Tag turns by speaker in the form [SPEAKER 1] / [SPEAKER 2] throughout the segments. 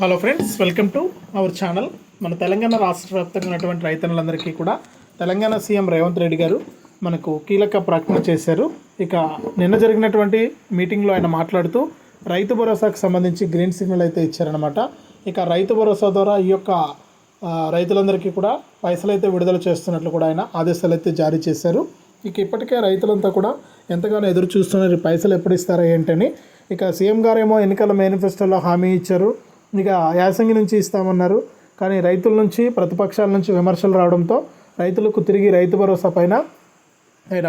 [SPEAKER 1] Hello friends welcome to our channel మన తెలంగాణ రాష్ట్ర వ్యాప్తంగా ఉన్నటువంటి రైతన్నులందరికీ కూడా తెలంగాణ సీఎం రేవంత్ రెడ్డి గారు మనకు కీలక ప్రకటన చేశారు. ఇక నిన్న జరిగినటువంటి మీటింగ్లో ఆయన మాట్లాడుతూ రైతు భరోసాకు సంబంధించి గ్రీన్ సిగ్నల్ అయితే ఇచ్చారనమాట ఇక రైతు భరోసా ద్వారా ఈ యొక్క రైతులందరికీ కూడా పైసలు అయితే విడుదల చేస్తున్నట్లు కూడా ఆయన ఆదేశాలు అయితే జారీ చేశారు. ఇక ఇప్పటికే రైతులంతా కూడా ఎంతగానో ఎదురు చూస్తున్నారు పైసలు ఎప్పుడు ఇస్తారా ఏంటని. ఇక సీఎం గారేమో ఎన్నికల మేనిఫెస్టోలో హామీ ఇచ్చారు. ఇక యాసంగి నుంచి ఇస్తామన్నారు. కానీ రైతుల నుంచి ప్రతిపక్షాల నుంచి విమర్శలు రావడంతో రైతులకు తిరిగి రైతు భరోసా పైన ఆయన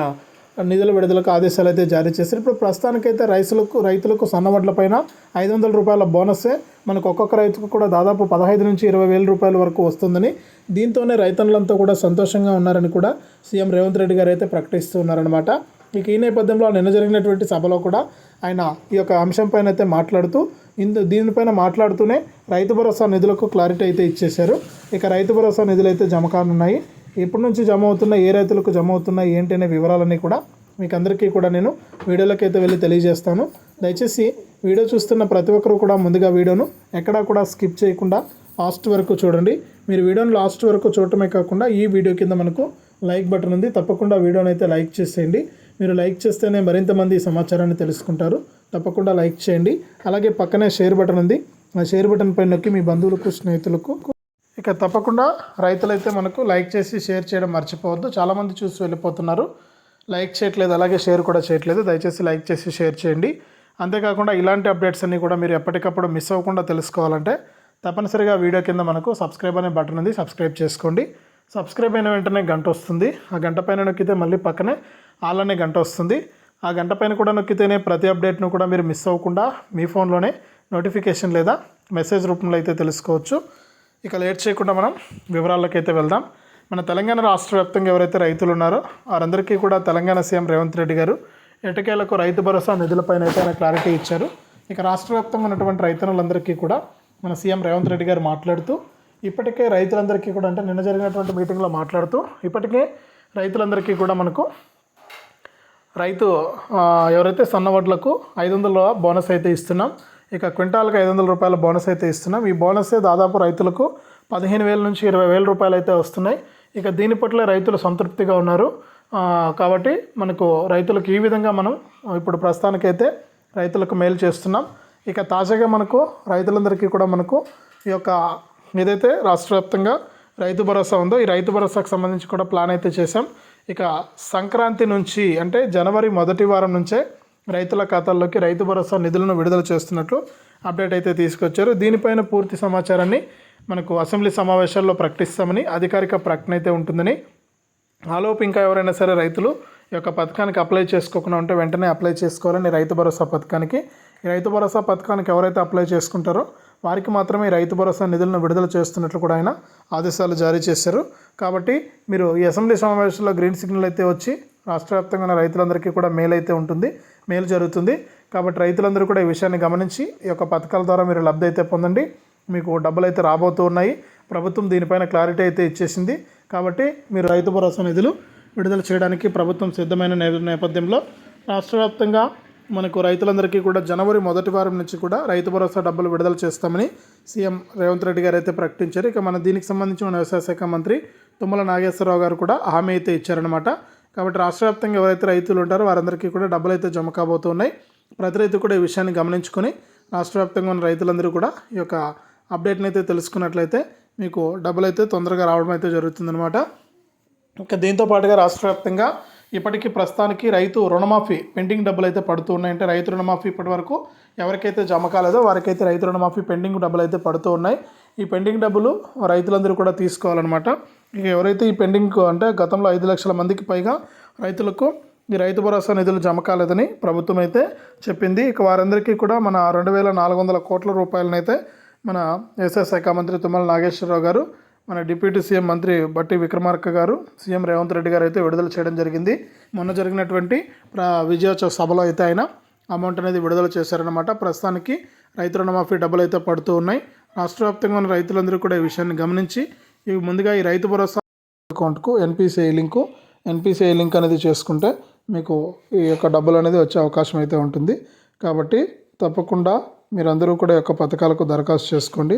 [SPEAKER 1] నిధుల విడుదలకు ఆదేశాలు అయితే జారీ చేశారు. ఇప్పుడు ప్రస్తుతానికైతే రైతులకు రైతులకు సన్నవడ్ల పైన ఐదు వందల రూపాయల బోనస్సే మనకు ఒక్కొక్క రైతుకు కూడా దాదాపు పదహైదు నుంచి ఇరవై వేల రూపాయల వరకు వస్తుందని దీంతోనే రైతన్నులంతా కూడా సంతోషంగా ఉన్నారని కూడా సీఎం రేవంత్ రెడ్డి గారు అయితే ప్రకటిస్తూ ఉన్నారనమాట ఇక ఈ నేపథ్యంలో నిన్న జరిగినటువంటి సభలో కూడా ఆయన ఈ యొక్క అంశంపైన అయితే మాట్లాడుతూ ఇందు దీనిపైన మాట్లాడుతూనే రైతు భరోసా నిధులకు క్లారిటీ అయితే ఇచ్చేశారు. ఇక రైతు భరోసా నిధులు అయితే జమ కానున్నాయి. ఎప్పటి నుంచి జమ అవుతున్నాయి ఏ రైతులకు జమ అవుతున్నాయి ఏంటి అనే వివరాలన్నీ కూడా మీకు అందరికీ కూడా నేను వీడియోలోకి అయితే వెళ్ళి తెలియజేస్తాను. దయచేసి వీడియో చూస్తున్న ప్రతి ఒక్కరు కూడా ముందుగా వీడియోను ఎక్కడా కూడా స్కిప్ చేయకుండా లాస్ట్ వరకు చూడండి. మీరు వీడియోని లాస్ట్ వరకు చూడటమే కాకుండా ఈ వీడియో కింద మనకు లైక్ బటన్ ఉంది. తప్పకుండా వీడియోని అయితే లైక్ చేసేయండి. మీరు లైక్ చేస్తేనే మరింత మంది ఈ సమాచారాన్ని తెలుసుకుంటారు. తప్పకుండా లైక్ చేయండి. అలాగే పక్కనే షేర్ బటన్ ఉంది. ఆ షేర్ బటన్ పైన నొక్కి మీ బంధువులకు స్నేహితులకు ఇక తప్పకుండా రైతులైతే మనకు లైక్ చేసి షేర్ చేయడం మర్చిపోవద్దు. చాలామంది చూసి వెళ్ళిపోతున్నారు. లైక్ చేయట్లేదు అలాగే షేర్ కూడా చేయట్లేదు. దయచేసి లైక్ చేసి షేర్ చేయండి. అంతేకాకుండా ఇలాంటి అప్డేట్స్ అన్నీ కూడా మీరు ఎప్పటికప్పుడు మిస్ అవ్వకుండా తెలుసుకోవాలంటే తప్పనిసరిగా వీడియో కింద మనకు సబ్స్క్రైబ్ అనే బటన్ ఉంది. సబ్స్క్రైబ్ చేసుకోండి. సబ్స్క్రైబ్ అయిన వెంటనే గంట వస్తుంది. ఆ గంట పైన నొక్కితే మళ్ళీ పక్కనే ఆల్ అనే గంట వస్తుంది. ఆ గంట పైన కూడా నొక్కితేనే ప్రతి అప్డేట్ను కూడా మీరు మిస్ అవ్వకుండా మీ ఫోన్లోనే నోటిఫికేషన్ లేదా మెసేజ్ రూపంలో అయితే తెలుసుకోవచ్చు. ఇక లేట్ చేయకుండా మనం వివరాల్లోకి అయితే వెళ్దాం. మన తెలంగాణ రాష్ట్ర వ్యాప్తంగా ఎవరైతే రైతులు ఉన్నారో వారందరికీ కూడా తెలంగాణ సీఎం రేవంత్ రెడ్డి గారు ఎటకేలకు రైతు భరోసా నిధులపైన అయితే ఆయన క్లారిటీ ఇచ్చారు. ఇక రాష్ట్ర వ్యాప్తంగా ఉన్నటువంటి రైతులందరికీ కూడా మన సీఎం రేవంత్ రెడ్డి గారు మాట్లాడుతూ ఇప్పటికే రైతులందరికీ కూడా అంటే నిన్న జరిగినటువంటి మీటింగ్లో మాట్లాడుతూ ఇప్పటికే రైతులందరికీ కూడా మనకు రైతు ఎవరైతే సన్నవడ్లకు ఐదు వందల బోనస్ అయితే ఇస్తున్నాం ఇక క్వింటాల్కి ఐదు వందల రూపాయల బోనస్ అయితే ఇస్తున్నాం. ఈ బోనసే దాదాపు రైతులకు పదిహేను వేల నుంచి ఇరవై వేల రూపాయలు అయితే వస్తున్నాయి. ఇక దీని పట్ల రైతులు సంతృప్తిగా ఉన్నారు. కాబట్టి మనకు రైతులకు ఈ విధంగా మనం ఇప్పుడు ప్రస్తుతానికైతే రైతులకు మేలు చేస్తున్నాం. ఇక తాజాగా మనకు రైతులందరికీ కూడా మనకు ఈ యొక్క ఏదైతే రాష్ట్ర వ్యాప్తంగా రైతు భరోసా ఉందో ఈ రైతు భరోసాకు సంబంధించి కూడా ప్లాన్ అయితే చేశాం. ఇక సంక్రాంతి నుంచి అంటే జనవరి మొదటి వారం నుంచే రైతుల ఖాతాల్లోకి రైతు భరోసా నిధులను విడుదల చేస్తున్నట్లు అప్డేట్ అయితే తీసుకొచ్చారు. దీనిపైన పూర్తి సమాచారాన్ని మనకు అసెంబ్లీ సమావేశాల్లో ప్రకటిస్తామని అధికారిక ప్రకటన అయితే ఉంటుందని. ఆలోపు ఇంకా ఎవరైనా సరే రైతులు ఈ యొక్క పథకానికి అప్లై చేసుకోకుండా ఉంటే వెంటనే అప్లై చేసుకోవాలని రైతు భరోసా పథకానికి రైతు భరోసా పథకానికి ఎవరైతే అప్లై చేసుకుంటారో వారికి మాత్రమే రైతు భరోసా నిధులను విడుదల చేస్తున్నట్లు కూడా ఆయన ఆదేశాలు జారీ చేశారు. కాబట్టి మీరు ఈ అసెంబ్లీ సమావేశంలో గ్రీన్ సిగ్నల్ అయితే వచ్చి రాష్ట్ర వ్యాప్తంగా ఉన్న రైతులందరికీ కూడా మేలు అయితే ఉంటుంది మేలు జరుగుతుంది. కాబట్టి రైతులందరూ కూడా ఈ విషయాన్ని గమనించి ఈ యొక్క పథకాల ద్వారా మీరు లబ్ధి అయితే పొందండి. మీకు డబ్బులు అయితే రాబోతూ ఉన్నాయి. ప్రభుత్వం దీనిపైన క్లారిటీ అయితే ఇచ్చేసింది. కాబట్టి మీరు రైతు భరోసా నిధులు విడుదల చేయడానికి ప్రభుత్వం సిద్ధమైన నే- నేపథ్యంలో రాష్ట్ర వ్యాప్తంగా మనకు రైతులందరికీ కూడా జనవరి మొదటి వారం నుంచి కూడా రైతు భరోసా డబ్బులు విడుదల చేస్తామని సీఎం రేవంత్ రెడ్డి గారు అయితే ప్రకటించారు. ఇక మన దీనికి సంబంధించి మన వ్యవసాయ శాఖ మంత్రి తుమ్మల నాగేశ్వరరావు గారు కూడా హామీ అయితే ఇచ్చారనమాట కాబట్టి రాష్ట్ర వ్యాప్తంగా ఎవరైతే రైతులు ఉంటారో వారందరికీ కూడా డబ్బులు అయితే జమ కాబోతున్నాయి. ప్రతి రైతు కూడా ఈ విషయాన్ని గమనించుకొని రాష్ట్ర వ్యాప్తంగా ఉన్న రైతులందరూ కూడా ఈ యొక్క అప్డేట్ని అయితే తెలుసుకున్నట్లయితే మీకు డబ్బులు అయితే తొందరగా రావడం అయితే జరుగుతుందన్నమాట. ఇంకా దీంతో పాటుగా రాష్ట్ర వ్యాప్తంగా ఇప్పటికీ ప్రస్తుతానికి రైతు రుణమాఫీ పెండింగ్ డబ్బులు అయితే పడుతూ ఉన్నాయంటే రైతు రుణమాఫీ ఇప్పటి వరకు ఎవరికైతే జమ కాలేదో వారికైతే రైతు రుణమాఫీ పెండింగ్ డబ్బులు అయితే పడుతూ ఉన్నాయి. ఈ పెండింగ్ డబ్బులు రైతులందరూ కూడా తీసుకోవాలన్నమాట. ఇక ఎవరైతే ఈ పెండింగ్ అంటే గతంలో ఐదు లక్షల మందికి పైగా రైతులకు ఈ రైతు భరోసా నిధులు జమ కాలేదని ప్రభుత్వం అయితే చెప్పింది. ఇక వారందరికీ కూడా మన రెండు వేల నాలుగు వందల కోట్ల రూపాయలనైతే మన వ్యవసాయ శాఖ మంత్రి తుమ్మల నాగేశ్వరరావు గారు మన డిప్యూటీ సీఎం మంత్రి బట్టి విక్రమార్క గారు సీఎం రేవంత్ రెడ్డి గారు అయితే విడుదల చేయడం జరిగింది. మొన్న జరిగినటువంటి విజయోత్సవ సభలో అయితే ఆయన అమౌంట్ అనేది విడుదల చేశారనమాట ప్రస్తుతానికి రైతు రుణమాఫీ డబ్బులు అయితే పడుతూ ఉన్నాయి. రాష్ట్ర వ్యాప్తంగా ఉన్న రైతులందరూ కూడా ఈ విషయాన్ని గమనించి ఇవి ముందుగా ఈ రైతు భరోసా అకౌంట్కు ఎన్పిసిఐ లింకు ఎన్పిసిఐ లింక్ అనేది చేసుకుంటే మీకు ఈ యొక్క డబ్బులు అనేది వచ్చే అవకాశం అయితే ఉంటుంది. కాబట్టి తప్పకుండా మీరందరూ కూడా ఈ యొక్క పథకాలకు దరఖాస్తు చేసుకోండి.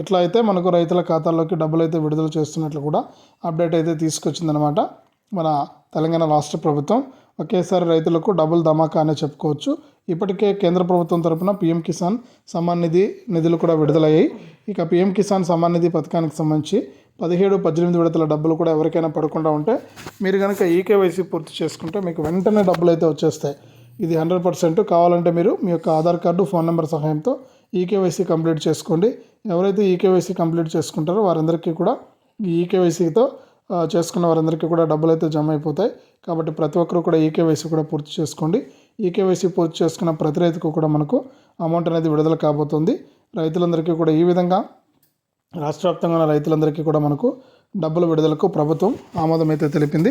[SPEAKER 1] ఇట్లా అయితే మనకు రైతుల ఖాతాల్లోకి డబ్బులు అయితే విడుదల చేస్తున్నట్లు కూడా అప్డేట్ అయితే తీసుకొచ్చిందనమాట మన తెలంగాణ రాష్ట్ర ప్రభుత్వం. ఒకేసారి రైతులకు డబుల్ ధమాకా అనే చెప్పుకోవచ్చు. ఇప్పటికే కేంద్ర ప్రభుత్వం తరపున పీఎం కిసాన్ సమ్మాన్ నిధి నిధులు కూడా విడుదలయ్యాయి. ఇక పీఎం కిసాన్ సమ్మాన్ నిధి పథకానికి సంబంధించి పదిహేడు పద్దెనిమిది విడతల డబ్బులు కూడా ఎవరికైనా పడకుండా ఉంటే మీరు కనుక ఈకేవైసీ పూర్తి చేసుకుంటే మీకు వెంటనే డబ్బులు అయితే వచ్చేస్తాయి. ఇది హండ్రెడ్ పర్సెంట్ కావాలంటే మీరు మీ యొక్క ఆధార్ కార్డు ఫోన్ నెంబర్ సహాయంతో ఈకేవైసీ కంప్లీట్ చేసుకోండి. ఎవరైతే ఈకేవైసీ కంప్లీట్ చేసుకుంటారో వారందరికీ కూడా ఈ ఈకేవైసీతో చేసుకున్న వారందరికీ కూడా డబ్బులు అయితే జమ అయిపోతాయి కాబట్టి ప్రతి ఒక్కరు కూడా ఈకేవైసీ కూడా పూర్తి చేసుకోండి. ఈకేవైసీ పూర్తి చేసుకున్న ప్రతి రైతుకు కూడా మనకు అమౌంట్ అనేది విడుదల కాబోతుంది. రైతులందరికీ కూడా ఈ విధంగా రాష్ట్ర వ్యాప్తంగా ఉన్న రైతులందరికీ కూడా మనకు డబ్బుల విడుదలకు ప్రభుత్వం ఆమోదం అయితే తెలిపింది.